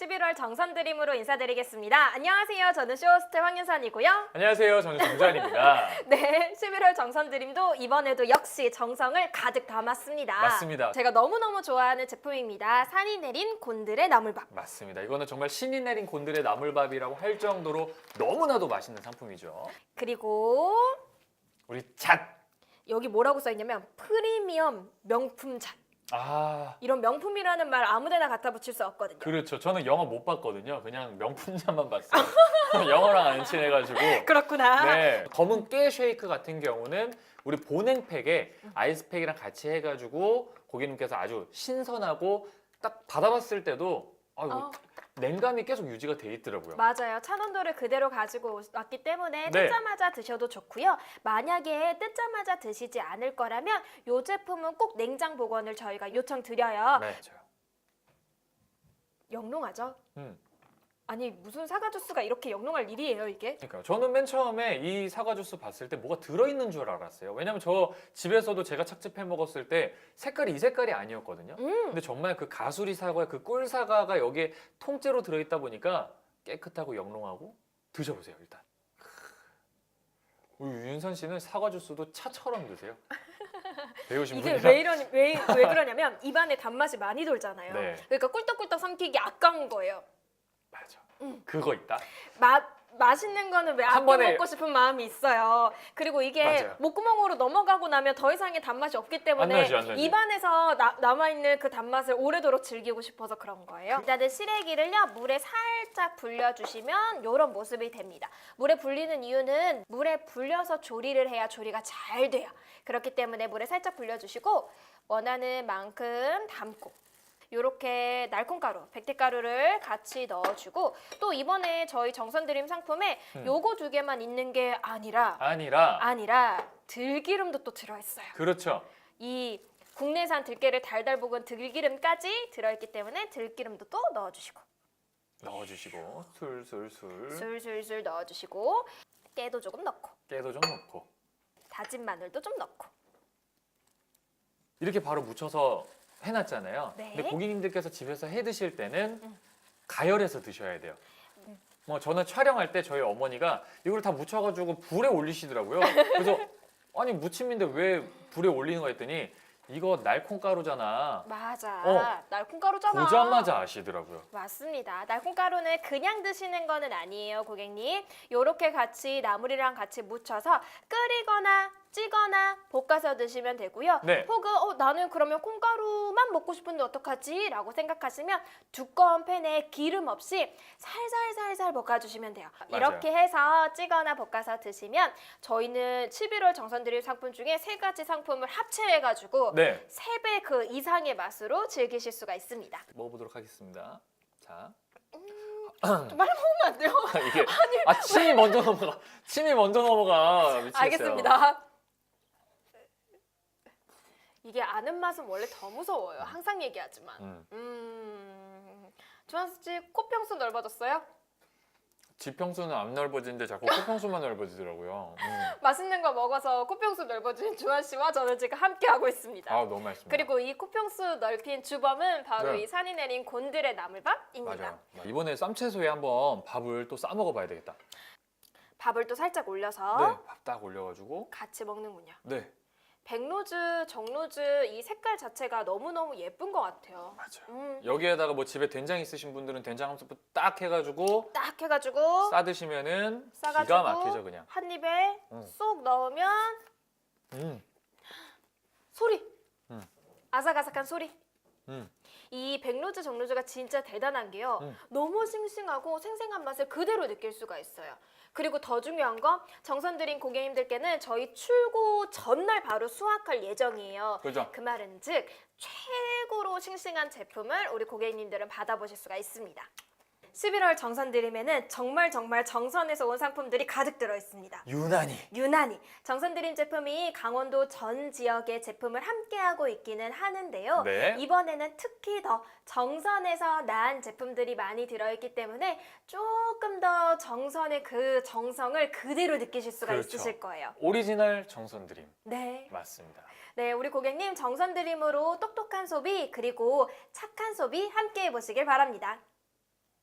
11월 정선 드림으로 인사드리겠습니다. 안녕하세요. 저는 쇼호스트 황윤선이고요. 안녕하세요. 저는 정주환입니다. 네, 11월 정선 드림도 이번에도 역시 정성을 가득 담았습니다. 맞습니다. 제가 너무너무 좋아하는 제품입니다. 산이 내린 곤드레 나물밥. 맞습니다. 이거는 정말 신이 내린 곤드레 나물밥이라고 할 정도로 너무나도 맛있는 상품이죠. 그리고 우리 잣. 여기 뭐라고 써있냐면 프리미엄 명품 잣. 아, 이런 명품이라는 말 아무데나 갖다 붙일 수 없거든요. 그렇죠. 저는 영어 못 봤거든요. 그냥 명품자만 봤어요. 영어랑 안 친해가지고. 그렇구나. 네, 검은 깨 쉐이크 같은 경우는 우리 보냉팩에 아이스팩이랑 같이 해가지고 고객님께서 아주 신선하고 딱 받아봤을 때도 아유, 어. 냉감이 계속 유지가 돼 있더라고요. 맞아요. 찬 온도를 그대로 가지고 왔기 때문에 네. 뜯자마자 드셔도 좋고요. 만약에 뜯자마자 드시지 않을 거라면 이 제품은 꼭 냉장 보관을 저희가 요청드려요. 네, 맞아요. 영롱하죠? 음. 아니 무슨 사과 주스가 이렇게 영롱할 일이에요 이게? 그러니까 저는 맨 처음에 이 사과 주스 봤을 때 뭐가 들어있는 줄 알았어요. 왜냐면 저 집에서도 제가 착즙 해 먹었을 때 색깔이 이 색깔이 아니었거든요. 음, 근데 정말 그 가수리 사과, 그 꿀 사과가 여기에 통째로 들어있다 보니까 깨끗하고 영롱하고 드셔보세요 일단. 우리 윤선 씨는 사과 주스도 차처럼 드세요. 배우신 이게 분이라. 왜 이러니 왜, 왜 그러냐면 입안에 단맛이 많이 돌잖아요. 네. 그러니까 꿀떡꿀떡 삼키기 아까운 거예요. 맞아. 음. 그거 있다. 맛 맛있는 거는 왜 한 아껴 번에- 먹고 싶은 마음이 있어요. 그리고 이게 맞아요. 목구멍으로 넘어가고 나면 더 이상의 단맛이 없기 때문에 안 나지, 안 나지. 입안에서 나- 남아 있는 그 단맛을 오래도록 즐기고 싶어서 그런 거예요. 일단은 시래기를요 물에 살짝 불려주시면 이런 모습이 됩니다. 물에 불리는 이유는 물에 불려서 조리를 해야 조리가 잘 돼요. 그렇기 때문에 물에 살짝 불려주시고 원하는 만큼 담고 요렇게 날콩가루, 백태가루를 같이 넣어주고 또 이번에 저희 정선드림 상품에 음. 요거 두 개만 있는 게 아니라 아니라. 아니라 들기름도 또 들어있어요. 그렇죠. 이 국내산 들깨를 달달 볶은 들기름까지 들어있기 때문에 들기름도 또 넣어주시고. 넣어주시고. 술술술. 술술술 넣어주시고 깨도 조금 넣고. 깨도 좀 넣고. 다진 마늘도 좀 넣고. 이렇게 바로 묻혀서 해놨잖아요. 네. 근데 고객님들께서 집에서 해 드실 때는 음. 가열해서 드셔야 돼요. 뭐 저는 촬영할 때 저희 어머니가 이걸 다 묻혀가지고 불에 올리시더라고요. 그래서 아니 무침인데 왜 불에 올리는 거 했더니 이거 날콩가루잖아. 맞아 어. 날콩가루잖아 보자마자 아시더라고요. 맞습니다. 날콩가루는 그냥 드시는 거는 아니에요, 고객님. 요렇게 같이 나물이랑 같이 묻혀서 끓이거나 찌거나 볶아서 드시면 되고요. 네. 혹은 어, 나는 그러면 콩가루만 먹고 싶은데 어떡하지? 라고 생각하시면 두꺼운 팬에 기름 없이 살살살살 볶아주시면 돼요. 맞아요. 이렇게 해서 찌거나 볶아서 드시면 저희는 11월 정선드림 상품 중에 세 가지 상품을 합체해가지고 네, 세 배 그 이상의 맛으로 즐기실 수가 있습니다. 먹어보도록 하겠습니다. 자, 좀 빨리 먹으면 안 돼요? 이게 아 침이 먼저 넘어가. 침이 먼저 넘어가. 미치겠어요. 알겠습니다. 이게 아는 맛은 원래 더 무서워요. 항상 얘기하지만. 음. 음, 주한수 씨 코평수 넓어졌어요? 지평수는 안 넓어지는데 자꾸 코평수만 넓어지더라고요. 음. 맛있는 거 먹어서 코평수 넓어진 주한 씨와 저는 지금 함께 하고 있습니다. 아 너무 맛있습니다. 그리고 이 코평수 넓힌 주범은 바로 네. 이 산이 내린 곤드레 나물밥입니다. 맞아요. 이번에 쌈채소에 한번 밥을 또 싸 먹어봐야 되겠다. 밥을 또 살짝 올려서 네, 밥 딱 올려가지고. 같이 먹는군요. 네, 백로즈, 정로즈 이 색깔 자체가 너무너무 예쁜 것 같아요. 맞아요. 음, 여기에다가 뭐 집에 된장 있으신 분들은 된장 한 스푼 딱 해가지고 딱 해가지고 싸 드시면은 싸가지고 기가 막히죠 그냥. 한 입에 음. 쏙 넣으면 음, 소리 음. 아삭아삭한 소리 음. 이 백로즈 정로즈가 진짜 대단한 게요 음. 너무 싱싱하고 생생한 맛을 그대로 느낄 수가 있어요 그리고 더 중요한 건 정선 드린 고객님들께는 저희 출고 전날 바로 수확할 예정이에요 그죠? 그 말은 즉 최고로 싱싱한 제품을 우리 고객님들은 받아보실 수가 있습니다 11월 정선 드림에는 정말 정말 정선에서 온 상품들이 가득 들어 있습니다 유난히. 유난히 정선 드림 제품이 강원도 전 지역의 제품을 함께하고 있기는 하는데요. 네. 이번에는 특히 더 정선에서 난 제품들이 많이 들어있기 때문에 조금 더 정선의 그 정성을 그대로 느끼실 수가 그렇죠. 있으실 거예요. 오리지널 정선 드림 네. 맞습니다. 네, 우리 고객님 정선 드림으로 똑똑한 소비 그리고 착한 소비 함께 해보시길 바랍니다.